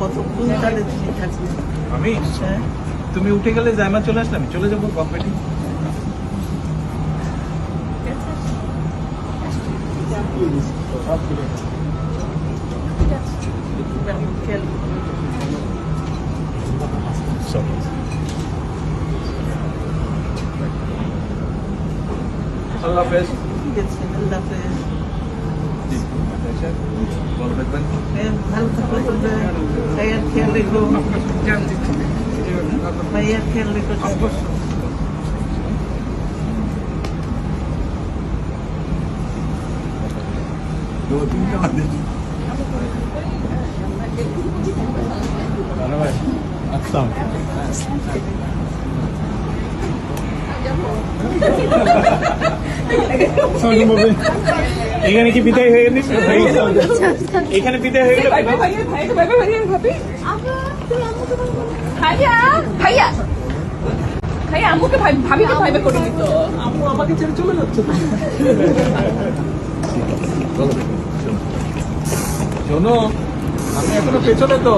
কতক্ষণ তাহলে তুমি থাকবে? আমি? হ্যাঁ। তুমি উঠে গেলে জায়মা চলে আসলে আমি চলে যাব খেয়াল আল্লাহ হাফেজ। আল্লাহ হাফেজ। ভালো থাকবেন হ্যাঁ, ভালো তোমরা ভাইয়ার খেয়াল রেখো ভাইয়ার খেয়াল রেখো এখানে কি বিদায় হয়ে গেলি? এখানে বিদায় হয়ে গেল? ভাইয়া ভাইয়া ভাবি। ভাইয়া আম্মুকে ভাই ভাবিকে ভাইবে করে দিত। আম্মু আমাকে ছেড়ে চলে যাচ্ছে। শোনো আমি এখনও পেছনে তো।